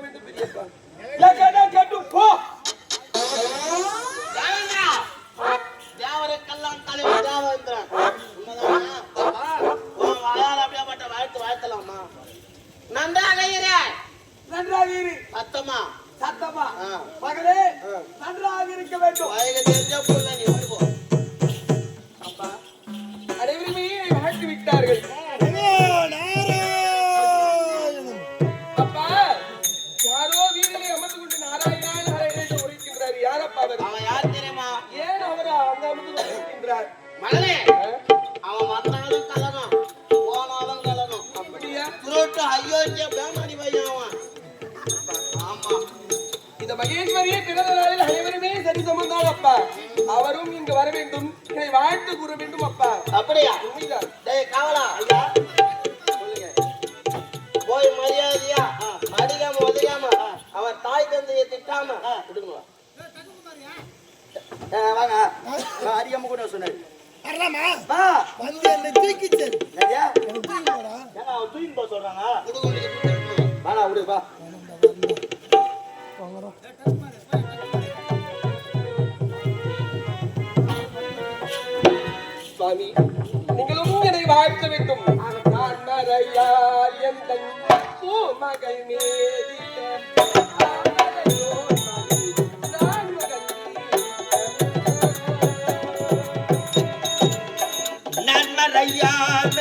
வேண்டும் பெரியப்பா அயோக்கிய பேமானி பையன் அவன் ஆமா. இந்த மகேஸ்வரியை பிறந்த நாளில் அனைவருமே சரி சமந்தால் அப்பா. அவரும் இங்கு வர வேண்டும். என்னை வாழ்த்து கூற வேண்டும் அப்பா. அப்படியா? உண்மைதான். டேய் காவலா? ஐயா. சொல்லுங்க. போய் மரியாதையா? அடிக்காம உதயாம அவன் தாய் தந்தையை திட்டாம? விடுங்க வாங்க. கூட சொன்னாரு. வரலாமா? வா வந்து என்னை தூக்கி செல் ஐயா என்னை தூக்கி போடா சொல்றாங்க வாடா விடு வா. சுவாமி நீங்களும் என்னை வாழ்த்த வேண்டும். நான் மறையார் எந்த மகள் yeah.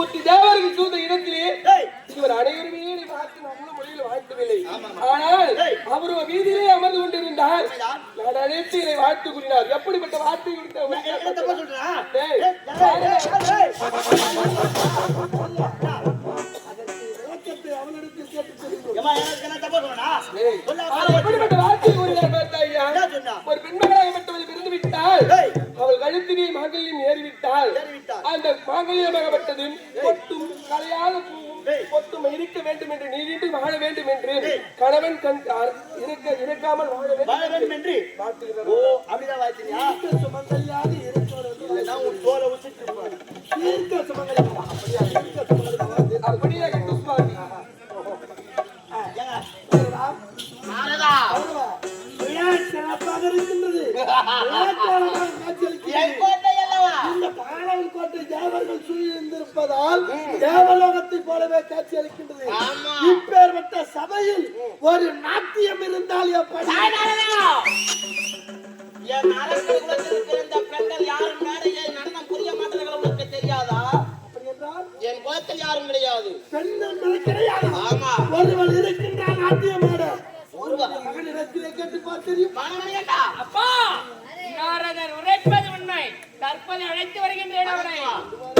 மும்மூர்த்தி தேவர்கள் சூழ்ந்த இடத்திலே இவர் அனைவருமே பார்த்து நல்ல முறையில் வாழ்த்தவில்லை. ஆனால் அவர் வீதியிலே அமர்ந்து கொண்டிருந்தார். நான் அழைத்து என்னை வாழ்த்து கூறினார். எப்படிப்பட்ட வார்த்தை எப்படிப்பட்ட வார்த்தை கூறினார் பார்த்தாயா ஒரு பெண்மகனாகப்பட்டவள் பிறந்து விட்டால் அவள் கழுத்தினை மாங்கல்யம் ஏறிவிட்டால் அந்த மாங்கல்யமாகப்பட்டதும் பொட்டும் கலையாத பூவும் பொட்டும் இருக்க வேண்டும் என்று நீடிட்டு வாழ வேண்டும் என்று கணவன் கண் இருக்காமல் வாழ வேண்டும் என்று வாழ்த்துகிறார் தீர்க்க சுமங்கலியாக இருப்பவர் தீர்க்க சுமங்கலி பாபா அப்படியா தீர்க்க சுமங்கலி பாபா அப்படியே கட்டு சுவாமி. விழா சிறப்பாக இருக்கின்றது. காட்சியளிக்கிறது இந்த பாலவன் கோட்டை தேவர்கள் சூழ்ந்திருப்பதால் தேவலோகத்தை போலவே காட்சி அளிக்கின்றது ஆமா. இப்பேற்பட்ட சபையில் ஒரு நாட்டியம் இருந்தால் எப்படி? பெண்கள் தெரியாதா? என் குலத்தில் யாரும் கிடையாது. பெண் என்பது கிடையாது. ஆமா. ஒருவன் இருக்கின்றான் நாட்டியமாட அப்பா! நாரதர் உரைப்பது உண்மை. தற்போது அழைத்து வருகின்றேன் அவனை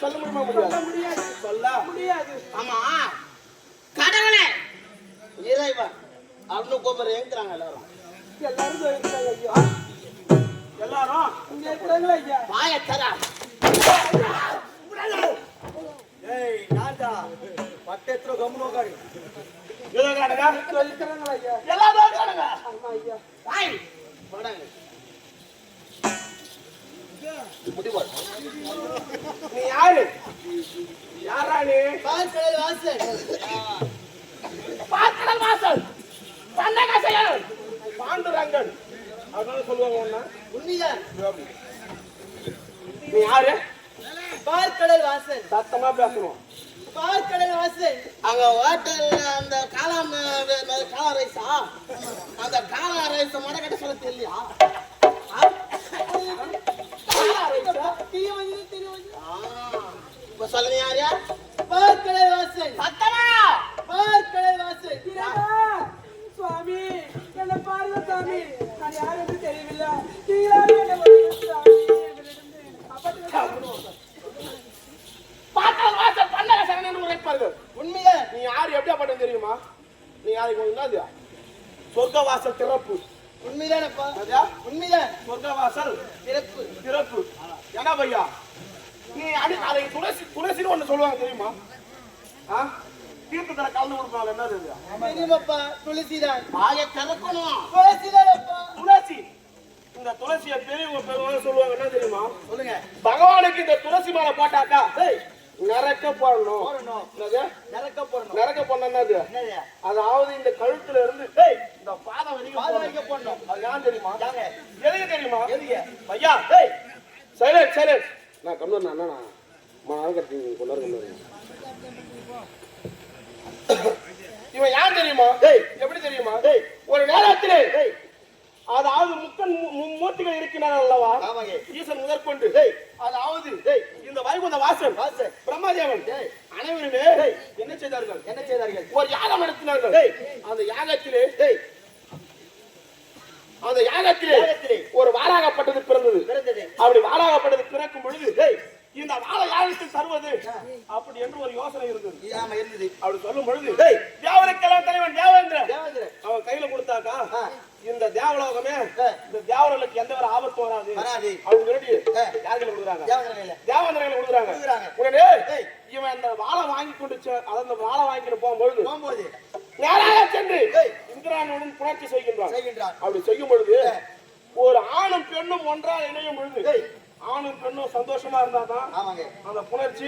சொல்ல முடியுமா முடியாது? சொல்ல முடியாது. ஆமா. கடவுளே! இறைவா! அப்படின்னு கூப்பிடுற ஏங்குறாங்க எல்லாரும். எல்லாரும் எழுந்துறாங்க ஐயோ. எல்லாரும் இங்க இருக்கிறாங்களா ஐயா? வாய தரா. ஏய் நான்டா. பத்து எத்தனை கம்முனோ காடு ஏதோ காடுங்க இருக்கிறாங்களா ஐயா? எல்லாரும் காடுங்க ஆமா ஐயா. வாய். போடாங்க நீ யாரு? யாரா நீ? பால் வாசல். பாக்கடல் வாசல். பண்டகாசையன் பாண்டுரங்கன். அதனால சொல்லுவாங்க ஒண்ணா உண்மைதான் நீ யாரு? பார்க்கடல் வாசல். சத்தமா பேசணும் பார்க்கடல் வாசல். அங்க ஹோட்டல்ல அந்த காளான் காளான் ரைஸா அந்த காளான் ரைஸ் மடக்கட்ட சொல்ல தெரியலையா ஆ? காளான் ரைஸா? ஆ. இப்ப சொல்லுங்க யார் யார் பார்க்கடல் வாசல் சத்தமா பார்க்கடல் வாசல் திரேடா! சுவாமி என்ன பாருங்க சாமி நான் யார் என்று தெரியவில்லை நீங்களாவே என்னை விடுங்க சாமி எங்களிடம் என்னை காப்பாற்றுங்க பாக்கடல் வாசல் பண்டகாசன் என்று உரைப்பார்கள் உண்மைதான் நீ யாரு எப்படியா பட்டம் தெரியுமா நீ யாருக்கு என்னது சொர்க்க வாசல் திறப்பு உண்மைதானப்பா அதா உண்மைதான் சொர்க்க வாசல் பிறப்பு திறப்பு என்ன பையா நீ அடி அதை துளசி துளசின்னு ஒண்ணு சொல்லுவாங்க தெரியுமா ஆ தீர்த்தத்துல கலந்து கொடுப்பாங்க என்னது இது? தெரியுமாப்பா துளசிதான் வாயை திறக்கணும். துளசி. இந்த துளசியை பெரியவங்க பெரியவங்க சொல்லுவாங்க என்ன தெரியுமா? சொல்லுங்க. பகவானுக்கு இந்த துளசி மாலை போட்டாக்கா நரக்க போடணும். நரக்க போடணும். என்னது? என்னது? அதாவது இந்த கழுத்துல இருந்து டேய், இந்த பாதம் வரைக்கும் போடணும். அது ஏன் தெரியுமா? எதுக்கு தெரியுமா? எதுக்கு? ஐயா சைலண்ட் சைலண்ட் நான் கம்மல் அண்ணா மா கட்டி கொண்டாரு கொண்டாரு இவன் யார் தெரியுமா? எப்படி தெரியுமா? ஒரு நேரத்திலே அதாவது முக்கன் மூர்த்திகள் இருக்கிறார் அல்லவா. ஈசன் முதற்கொண்டு. டேய் அதாவது இந்த வைகுந்த வாசன். பிரம்மதேவன். அனைவருமே என்ன செய்தார்கள்? என்ன செய்தார்கள்? ஒரு யாகம் நடத்தினார்கள். அந்த யாகத்திலே அந்த யாகத்திலே யாகத்திலே. ஒரு வாராகப்பட்டது பிறந்தது. பிறந்தது. அப்படி வாராகப்பட்டது பிறக்கும் பொழுது இந்த வாழை யாருக்கு தருவது? அப்படி என்று ஒரு யோசனை இருந்தது. அப்படி சொல்லும் பொழுது தேவருக்கெல்லாம் தலைவன் தேவேந்திரன் அவன் கையில கொடுத்தாக்கா. இந்த தேவலோகமே. இந்த தேவர்களுக்கு எந்த ஒரு ஆபத்தும் வராது வராது. அவங்க சொல்லி. யாருக்கு கொடுக்குறாங்க தேவேந்திரன் கொடுக்குறாங்க. உடனே. இவன் அந்த வாழை வாங்கி கொண்டு அதாவது அந்த வாழை வாங்கிட்டு போகும்பொழுது போகும்போது நேராக சென்று. இந்திரானுடன் புணர்ச்சி செய்கின்றான் செய்கின்றான் அப்படி செய்யும் பொழுது ஒரு ஆணும் பெண்ணும் ஒன்றாக இணையும் பொழுது. ஆணும் பெண்ணும் சந்தோஷமா இருந்தாதான் ஆமாங்க. அந்த புணர்ச்சி.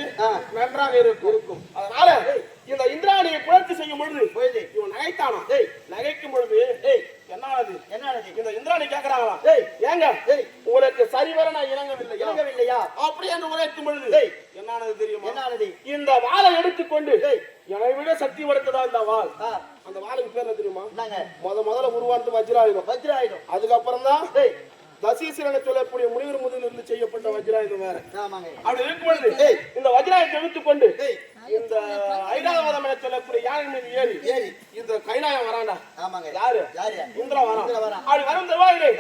நன்றாக இருக்கும். இருக்கும். அதனால இந்த இந்திராணியை புணர்ச்சி செய்யும் பொழுது. இவன் நகைத்தானா? நகைக்கும் பொழுது டேய் என்ன ஆனது என்ன ஆனது இந்த இந்திராணி கேக்குறாங்களா. ஏங்க. உங்களுக்கு சரிவர நான் இணங்கவில்லை இணங்கவில்லையா? அப்படி என்று உரைக்கும் பொழுது டேய். என்ன ஆனது தெரியுமா? என்ன ஆனது இந்த வாளை எடுத்துக்கொண்டு. என்னை விட சக்தி படுத்ததா இந்த வாள்? ஆ, அந்த வாளுக்கு பேர் என்ன தெரியுமா? முத முதல்ல உருவானது வஜ்ராயுதம். வஜ்ராயுதம். அதுக்கப்புறம் தான் தசீசரனை சொல்லக்கூடிய முனிவர் முதலில் இருந்து செய்யப்பட்ட வஜ்ராயுதம் வேற. ஆமாங்க. அப்படி இருக்கும் பொழுது டேய், இந்த வஜ்ராயத்தை எடுத்துக்கொண்டு டேய். இந்த ஐராவதம் என சொல்லக்கூடிய யானை மீது ஏறி ஏறி. இந்த கைலாயம் வராண்டா? ஆமாங்க. யாரு? யாரு இந்திரா வரான். அப்படி வரும் தருவாயிலே.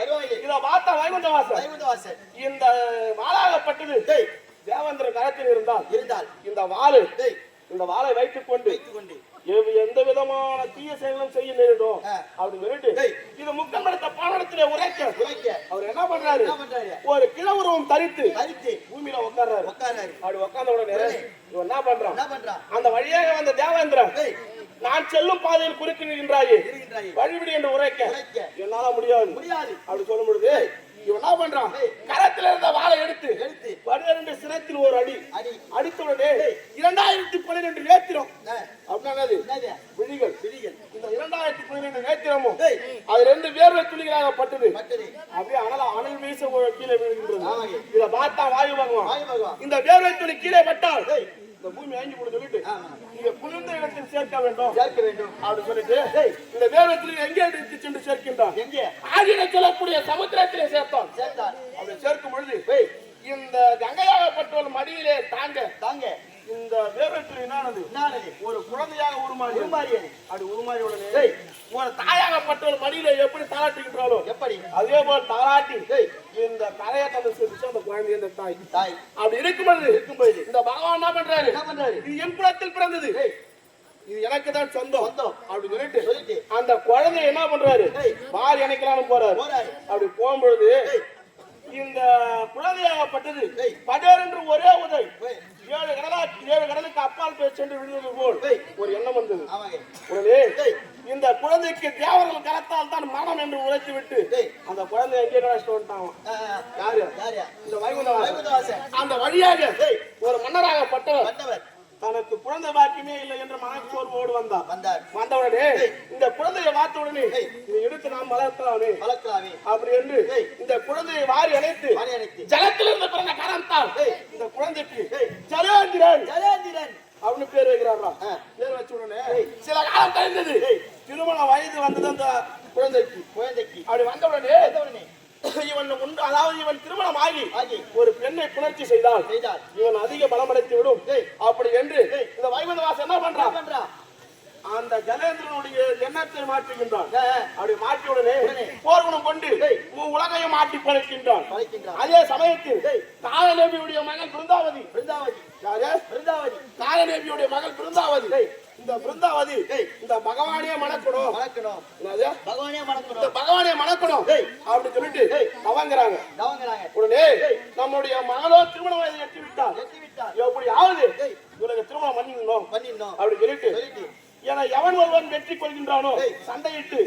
இத பார்த்தா வைகுந்த வாசல் வைகுந்த வாசல் இந்த வாளாகப்பட்டது. தேவேந்திர கரத்தில் இருந்தால் இருந்தால். இந்த வாளு இந்த வாளை வைத்துக் கொண்டு வைத்துக் கொண்டு எந்த விதமான தீய செயலும் செய்ய நேரிடும். அப்படி சொல்லிட்டு. இது முக்கம்படுத்த பாடத்திலே உரைக்க. உரைக்க. அவர் என்ன பண்றாரு? ஒரு கிழவுருவம் தரித்து தரித்து பூமியில உட்கார்றாரு உட்காராரு அப்படி உட்கார்ந்த உடனே இவன் என்ன பண்றான்? அந்த வழியாக வந்த தேவேந்திரன் நான் செல்லும் பாதையில் குறுக்கு நிற்கின்றாயே வழிவிடு என்று உரைக்க. உரைக்க. என்னால முடியாது. முடியாது. அப்படி சொல்லும் பொழுது இவன் என்ன பண்றான். கரத்துல இருந்த வாளை எடுத்து எடுத்து. பன்னிரண்டு சிரத்தில் ஒரு அடி. அடி. அடித்த உடனே இரண்டாயிரத்தி பன்னிரெண்டு நேத்திரம். அப்படின்னா விழிகள். விழிகள். இந்த இரண்டாயிரத்தி பன்னிரெண்டு நேத்திரமும் அதுல இருந்து வேர்வை துளிகளாக பட்டது. அப்படியே அனல் அனல் வீச கீழே விழுகின்றது. இத பார்த்தா வாயு பகவான். இந்த வேர்வை துளி கீழே பட்டால் இந்த பூமி வாங்கி கொடுத்து சொல்லிட்டு. நீங்க குளிர்ந்த இடத்தில் சேர்க்க வேண்டும். சேர்க்க வேண்டும். அப்படி சொல்லிட்டு இந்த துளி எங்கே எடுத்து சென்று சேர்க்கின்றான்? எங்கே? ஆகின சொல்லக்கூடிய சமுத்திரத்திலே சேர்த்தான். சேர்த்தார் அப்படி சேர்க்கும் பொழுது இந்த கங்கையாகப்பட்டவள் மடியிலே தாங்க. தாங்க. இந்த துளி என்னானது? ஒரு குழந்தையாக உருமாறி உருமாறியது. அப்படி உருமாறி உடனே ஒரு தாயாகப்பட்டவள் மடியில எப்படி தாளாட்டுகின்றாளோ எப்படி? அதே போல் தாளாட்டி இந்த கரையை தந்து சேர்த்து அந்த குழந்தை இந்த தாய். தாய். அப்படி இருக்கும் பொழுது இருக்கும் பொழுது இந்த பகவான் என்ன பண்றாரு? என்ன பண்றாரு? இது என் குலத்தில் பிறந்தது. இது எனக்கு தான் சொந்தம். சொந்தம். அப்படி சொல்லிட்டு சொல்லிட்டு. அந்த குழந்தை என்ன பண்றாரு? ஏய். வாரி அணைக்கலாம்னு போறாரு. போறாரு. அப்படி போகும்பொழுது. இந்த குழந்தையாகப்பட்டது. படேர் என்று ஒரே உதை ஏய். ஏழு கடலா ஏழு கடலுக்கு அப்பால் போய் சென்று விடுவது போல். ஒரு எண்ணம் வந்தது உடனே. இந்த குழந்தைக்கு தேவர்கள் கரத்தால் தான் மனம் என்று உழைத்து விட்டு. அந்த குழந்தை எங்கே ஆ. யாரு? இந்த வைகுந்தவாசன். அந்த வழியாக ஒரு மன்னராகப்பட்டவர் தனக்கு குழந்தை பாக்கியமே இல்லை என்ற மனச்சோர்வோடு வந்தான் வந்தார். வந்தவுடனே. இந்த குழந்தையை பார்த்த உடனே எடுத்து நாம் வளர்க்கலாமே. வளர்க்கலாமே. அப்படி என்று. இந்த குழந்தையை வாரி அணைத்து வாரி அணைத்து. ஜலத்திலிருந்து பிறந்த காரணத்தால். இந்த குழந்தைக்கு. ஜலேந்திரன். ஜலேந்திரன். அப்படின்னு பேர் வைக்கிறாரா. பேர் வச்ச உடனே சில காலம் கழிந்தது. திருமண வயது வந்தது அந்த குழந்தைக்கு அப்படி வந்த உடனே வந்தவனே இவன் உண்டு அதாவது இவன் திருமணம் ஆகி. ஒரு பெண்ணை புணர்ச்சி செய்தால் இவன் அதிக பலமடைத்து விடும். அப்படி என்று இந்த வைகுந்தவாசன் என்ன என்ன பண்றான் பண்றா அந்த ஜலேந்திரனுடைய எண்ணத்தை மாற்றுகின்றான். அப்படி மாற்றிய உடனே. போர்க்குணம் கொண்டு உலகையும் மாற்றி படைக்கின்றான். அதே சமயத்தில். காலநேபியுடைய மகன் பிருந்தாவதி பிருந்தாவதி பிருந்தாவதி காலநேபியுடைய மகள் பிருந்தாவதி. இந்த பிருந்தாவதி. இந்த பகவானே மணக்கணும் என்னது? பகவானே இந்த வளர்க்கணும் பகவானே மணக்கணும். அப்படி சொல்லிட்டு ஏய். அவங்கிறாங்க தவங்கிறாங்க உடனே நம்முடைய மகளோ திருமண வயதை எட்டி விட்டார் எட்டி விட்டார் எப்படி ஆகுது ஏய். இவனுக்கு திருமணம் பண்ணிடணும் பண்ணிடணும் அப்படி சொல்லிட்டு என எவன் ஒருவன் வெற்றி கொள்கின்றானோ. சண்டையிட்டு.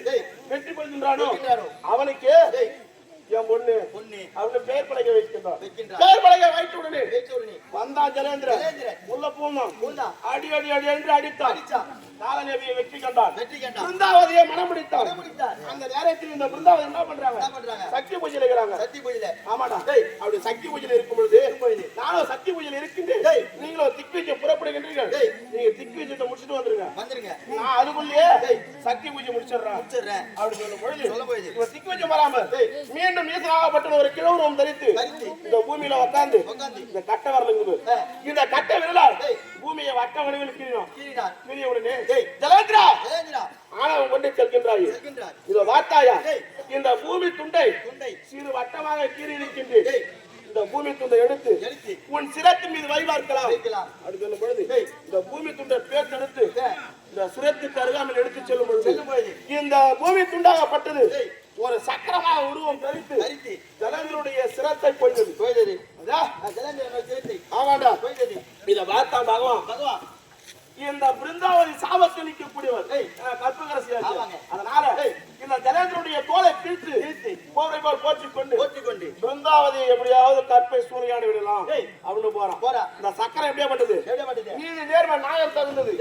வெற்றி கொள்கின்றானோ. அவனுக்கு. என் பொண்ணு. பொண்ணு. அவனு பெயர் பலகை வைக்கின்றான். வைக்கின்றான். பெயர் பலகை வைத்த உடனே வந்தான் ஜலேந்திரன். உள்ள பூந்தான். அடி அடி அடி என்று அடித்தான். காலநேவியை வெற்றி கண்டான் வெற்றி கண்டான். பிருந்தாவதியை மனம் பிடித்தான். அந்த நேரத்தில் இந்த பிருந்தாவதி என்ன பண்றாங்க? சக்தி பூஜையில் இருக்கிறாங்க சத்தி பூஜையில ஆமாடா. அப்படி சக்தி பூஜையில் இருக்கும் பொழுது. நானும் சக்தி பூஜையில் இருக்கின்றேன். நீங்களும் திக்விஜயம் புறப்படுகின்றீர்கள். நீங்க திக்விஜயத்தை முடிச்சுட்டு வந்துருங்க வந்துருங்க நான் அதுக்குள்ளேயே. சக்தி பூஜை முடிச்சிடுறேன் முடிச்சிடுறேன் அப்படி சொல்லும் பொழுது சொல்லும் பொழுது. இவன் திக்விஜயம் வராம மீண்டும் ஈசனாகப்பட்ட ஒரு கிழவரும் தரித்து. இந்த பூமியில உட்கார்ந்து. இந்த கட்டை வரலுங்குது. இந்த கட்டை விரலால். பூமியை வட்ட வடிவில் கீழினான் கீறினார் கீறிய உடனே. ஜலேந்திரா ஆணவம் கொண்டு செல்கின்றாய் இத வார்த்தாயா. இந்த பூமி துண்டை சிறு வட்டமாக கீறி இருக்கின்றேன். இந்த பூமி துண்டை எடுத்து உன் சிரத்தின் மீது வைவார்க்கலாம் வைக்கலாம். அப்படி சொல்லும் பொழுது ஏய். இந்த பூமி துண்டை பேர்த்தெடுத்து. இந்த சுரத்துக்கு அருகாமல் எடுத்து செல்லும் பொழுது. இந்த பூமி துண்டாகப்பட்டது. ஒரு சக்கரமாக உருவம் தரித்து. ஜலந்தருடைய சிரத்தை கொண்டது போய்தது அதா? ஜலந்திரன் சேர்த்து ஆமாண்டா போய்தது இத பகவான் பகவான் இந்த பிருந்தாவதி சாபத்தளிக்கக்கூடியவர். கற்பகரசியாச்சு. அதனால இந்த ஜலேந்திரனுடைய தோலை பிரித்து. கோவை போல் போற்றிக் கொண்டு போற்றிக் கொண்டு பிருந்தாவதி எப்படியாவது கற்பை சூறையாடி விடலாம். அப்படின்னு போறான் போறா. இந்த சக்கரம் எப்படியா மாட்டேது நீதி நேர்மை நாயர் தகுந்தது.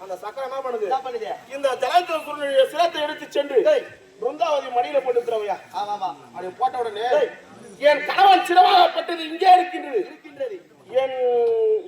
அந்த சக்கரம் என்ன பண்ணுது இந்த ஜலேந்திரனுடைய சிரத்தை எடுத்து சென்று. பிருந்தாவதி மடியில போட்டு ஆமா ஆமா அப்படி போட்ட உடனே. என் கணவன் சிரமாகப்பட்டது இங்கே இருக்கின்றது இருக்கின்றது என்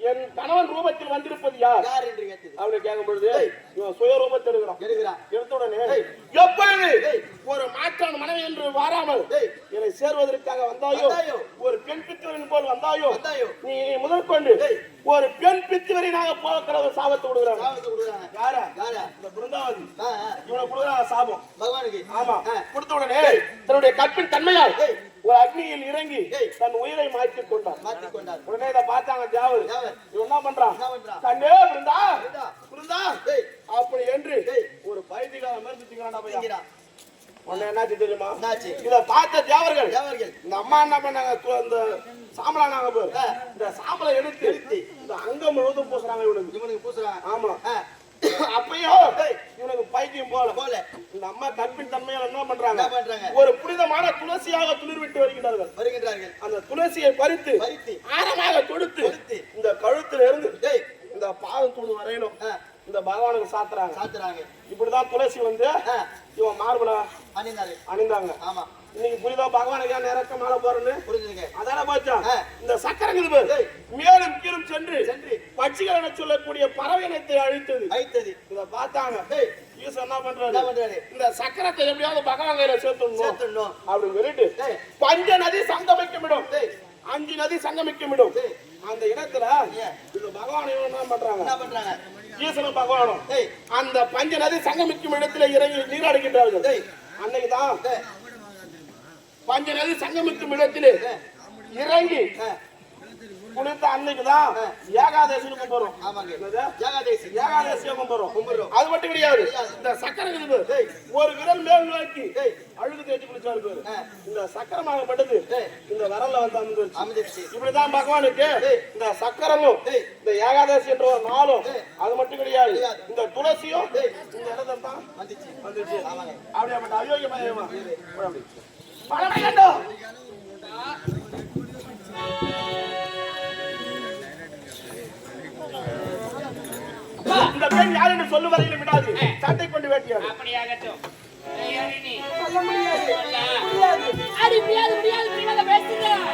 என் கணவன் ரூபத்தில் வந்திருப்பது யார் யார் என்று கேட்டது அவனை கேட்கும் பொழுது இவன் சுய ரூபத்தை எடுக்கிறான் எடுக்கிறான் எடுத்த உடனே ஏய். எப்பொழுது ஏய். ஒரு மாற்றான் மனைவி என்று வாராமல் ஏய். என்னை சேர்வதற்காக வந்தாயோ வந்தாயோ. ஒரு பெண் பித்துவரின் போல் வந்தாயோ வந்தாயோ. நீ நீ முதற்கொண்டு ஏய். ஒரு பெண் பித்துவரினாக போகிற ஒரு சாபத்தை கொடுக்குறாங்க சாபத்தை கொடுக்குறாங்க யாரா யாரா இந்த பிருந்தாவதி ஆ, ஆ. இவனை கொடுக்குறாங்க சாபம் பகவானுக்கு ஆமா ஆ. கொடுத்த உடனே தன்னுடைய கற்பின் தன்மையால். ஒரு அக்னியில் இறங்கி. தன் உயிரை மாற்றிக் கொண்டார் மாற்றிக் கொண்டார் உடனே இதை பார்த்தாங்க தியாவர். இவன் என்ன பண்றான்? கண்ணே பிருந்தா பிருந்தா. அப்படி என்று. ஒரு பைத்தியக்கார மாதிரி சுத்திக்கிறான்டா பையன் திங்கிறான். உடனே என்னாச்சு தெரியுமா? இத பார்த்த தேவர்கள் தேவர்கள். இந்த அம்மா என்ன பண்ணாங்க? இந்த சாம்பலானாங்க பாரு ஆ. இந்த சாம்பலை எடுத்து எடுத்து. இந்த அங்கம் முழுவதும் பூசுறாங்க இவனுக்கு. இவனுக்கு பூசுறாங்க. ஆமா. அப்பயோ. இவனுக்கு பைத்தியம் போல. போல. இந்த அம்மா கற்பின் தன்மையால் என்ன பண்றாங்க? ஒரு புனிதமான துளசியாக துளிர் விட்டு வருகிறார்கள் வருகின்றார்கள். அந்த துளசியை பறித்து பறித்து. ஆரமாக தொடுத்து. இந்த கழுத்துல இருந்து இந்த பாதம் தூண் வரையிலும் இந்த பகவானுக்கு சாத்துறாங்க. சாத்துறாங்க. இப்படிதான் துளசி வந்து இவன் மார்பல அணிந்தாரு அணிந்தாங்க. ஆமா. இன்னைக்கு புரியுதா பகவானுக்கு ஏன் நிறக்க மேல போறேன்னு? புரிஞ்சுதுங்க அதான போச்சா. இந்த ஏய். மேலும் கீழும் சென்று சென்று. பட்சிகள் என சொல்லக்கூடிய பறவை இனத்தை அழித்தது. அழித்தது. இத பார்த்தாங்க. ஈசன் என்ன பண்றாரு? இந்த சக்கரத்தை எப்படியாவது பகவான் கையில சேர்த்துடணும். அப்படின்னு சொல்லிட்டு. பஞ்ச நதி சங்கமிக்கும் இடம். அஞ்சு நதி சங்கமிக்கும் இடம். அந்த இடத்துல? இந்த பகவான் என்ன பண்றாங்க? என்ன பண்றாங்க? ஈசனும் பகவானும் அந்த பஞ்ச நதி சங்கமிக்கும் இடத்துல இறங்கி நீராடுகின்றார்கள். அன்னைக்குதான் ஏய், பஞ்ச நதி சங்கமிக்கும் இடத்திலே இறங்கி குளித்த அன்னைக்குதான் ஏகாதசின்னு கும்பிடுறோம்? ஏகாதேசி. ஏகாதசியை கும்பிடுறோம். கும்பிடுறோம். அது மட்டும் கிடையாது. இந்த சக்கரை இருக்குது. ஒரு விரல் மேல் நோக்கி அழுகு தேய்ச்சி குளிச்சாரு பாரு. இந்த சக்கரமாகப்பட்டது இந்த விரல்ல வந்து அமர்ந்துருச்சு அமைஞ்சிருச்சு இப்படிதான் பகவானுக்கு இந்த சக்கரமும் இந்த ஏகாதசி என்ற ஒரு நாளும் அது மட்டும் கிடையாது. இந்த துளசியும் இந்த இடத்துல தான் வந்துச்சு. வந்துச்சு அப்படியாப்பட்ட அயோக்கிய பயமா அப்படி. பணமே அந்த பெண் யார் என்று சொல்லும் வரையிலும் விடாது சட்டை கொண்டு வேட்டியாது அப்படியாகட்டும். சொல்ல முடியாது. முடியாது. முடியாது முடியாது பேசுகிறேன்